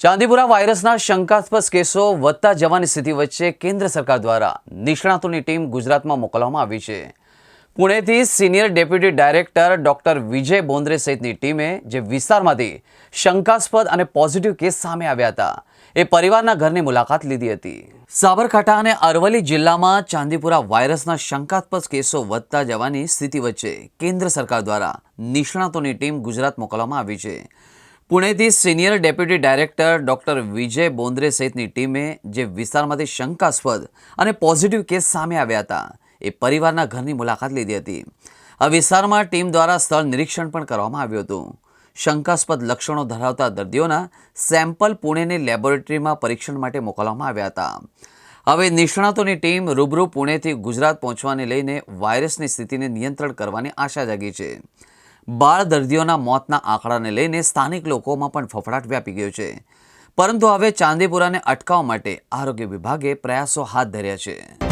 ચાંદીપુરા વાયરસના શંકાસ્પદ કેસો વધતા જવાની સ્થિતિ વચ્ચે કેન્દ્ર સરકાર દ્વારા નિષ્ણાતોની ટીમ ગુજરાતમાં મોકલવામાં આવી છે. પુણેથી senior deputy director doctor Vijay Bondre સહિતની ટીમે જે વિસ્તારમાંથી શંકાસ્પદ અને પોઝિટિવ કેસ સામે આવ્યા હતા, એ પરિવારના ઘરની મુલાકાત લીધી હતી. સાબરકાંઠા અને અરવલ્લી જિલ્લામાં ચાંદીપુરા વાયરસના શંકાસ્પદ કેસો વધતા જવાની સ્થિતિ વચ્ચે કેન્દ્ર સરકાર દ્વારા નિષ્ણાતોની ટીમ ગુજરાત મોકલવામાં આવી છે. પુણેથી senior deputy director doctor Vijay Bondre સહિતની ટીમે જે વિસ્તારમાંથી શંકાસ્પદ અને પોઝિટિવ કેસ સામે આવ્યા હતા, એ પરિવારના ઘરની મુલાકાત લીધી હતી. આ વિસ્તારમાં ટીમ દ્વારા સ્થળ નિરીક્ષણ પણ કરવામાં આવ્યું હતું. શંકાસ્પદ લક્ષણો ધરાવતા દર્દીઓના સેમ્પલ પુણેની લેબોરેટરીમાં પરીક્ષણ માટે મોકલવામાં આવ્યા હતા. હવે નિષ્ણાતોની ટીમ રૂબરૂ પુણેથી ગુજરાત પહોંચવાને લઈને વાયરસની સ્થિતિને નિયંત્રણ કરવાની આશા જાગી છે. બાળ દર્દીઓના મોતના આંકડાને લઈને સ્થાનિક લોકોમાં પણ ફફડાટ વ્યાપી ગયો છે. પરંતુ હવે ચાંદીપુરાને અટકાવવા માટે આરોગ્ય વિભાગે પ્રયાસો હાથ ધર્યા છે.